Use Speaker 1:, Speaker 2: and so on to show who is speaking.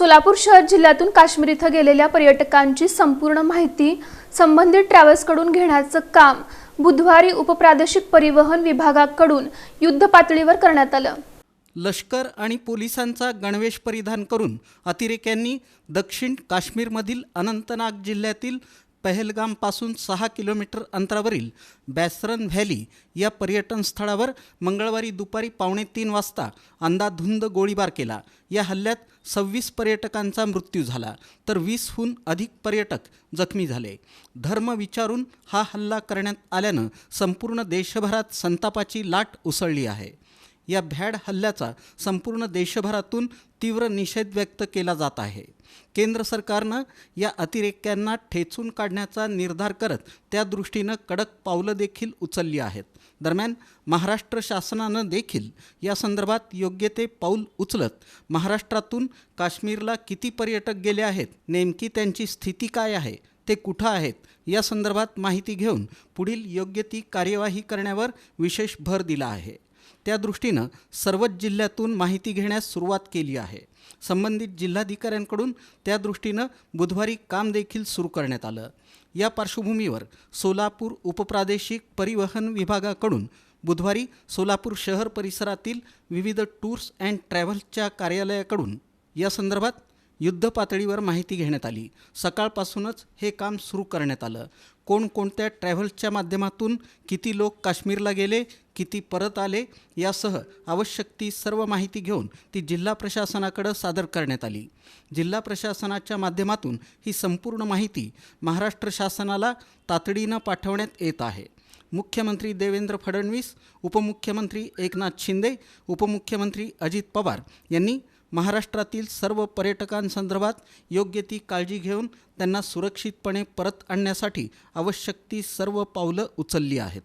Speaker 1: सोलापूर शहर जिल्ह्यातून काश्मीर इथं गेलेल्या पर्यटकांची संपूर्ण माहिती संबंधित ट्रॅव्हल्सकडून घेण्याचं काम बुधवारी उपप्रादेशिक परिवहन विभागाकडून युद्ध पातळीवर करण्यात आलं.
Speaker 2: लष्कर आणि पोलिसांचा गणवेश परिधान करून अतिरेक्यांनी दक्षिण काश्मीरमधील अनंतनाग जिल्ह्यातील पहलगामपासून सहा किलोमीटर अंतरावरील बॅसरन व्हॅली या पर्यटन स्थळावर मंगळवारी दुपारी पावणे तीन वाजता अंदाधुंद गोळीबार केला. या हल्ल्यात सव्वीस पर्यटकांचा मृत्यू झाला तर वीसहून अधिक पर्यटक जखमी झाले. धर्म विचारून हा हल्ला करण्यात आल्यानं संपूर्ण देशभरात संतापाची लाट उसळली आहे. या भ्याड हल्ल्याचा संपूर्ण देशभरातून तीव्र निषेध व्यक्त केला जात आहे. केंद्र सरकारनं या अतिरेक्यांना ठेचून काढण्याचा निर्धार करत त्या दृष्टीनं कडक पावलं देखील उचलली आहेत. दरम्यान महाराष्ट्र शासनानं देखील या संदर्भात योग्य ते पाऊल उचलत महाराष्ट्रातून काश्मीरला किती पर्यटक गेले आहेत नेमकी त्यांची स्थिती काय आहे ते कुठं आहेत या संदर्भात माहिती घेऊन पुढील योग्य ती कार्यवाही करण्यावर विशेष भर दिला आहे. त्या दृष्टीनं सर्वच जिल्ह्यातून माहिती घेण्यास सुरुवात केली आहे. संबंधित जिल्हाधिकाऱ्यांकडून त्या दृष्टीनं बुधवारी काम देखील सुरू करण्यात आलं. या पार्श्वभूमीवर सोलापूर उपप्रादेशिक परिवहन विभागाकडून बुधवारी सोलापूर शहर परिसरातील विविध टूर्स अँड ट्रॅव्हल्सच्या कार्यालयाकडून या संदर्भात युद्धपातळीवर माहिती घेण्यात आली. सकाळपासूनच हे काम सुरू करण्यात आलं. कोणकोणत्या ट्रॅव्हल्सच्या माध्यमातून किती लोक काश्मीरला गेले किती परत आले यासह आवश्यक ती सर्व माहिती घेऊन ती जिल्हा प्रशासनाकडं सादर करण्यात आली. जिल्हा प्रशासनाच्या माध्यमातून ही संपूर्ण माहिती महाराष्ट्र शासनाला तातडीनं पाठवण्यात येत आहे. मुख्यमंत्री देवेंद्र फडणवीस उपमुख्यमंत्री एकनाथ शिंदे उपमुख्यमंत्री अजित पवार यांनी महाराष्ट्रातील सर्व पर्यटकांसंदर्भात योग्य ती काळजी घेऊन त्यांना सुरक्षितपणे परत आणण्यासाठी आवश्यक ती सर्व पावलं उचलली आहेत.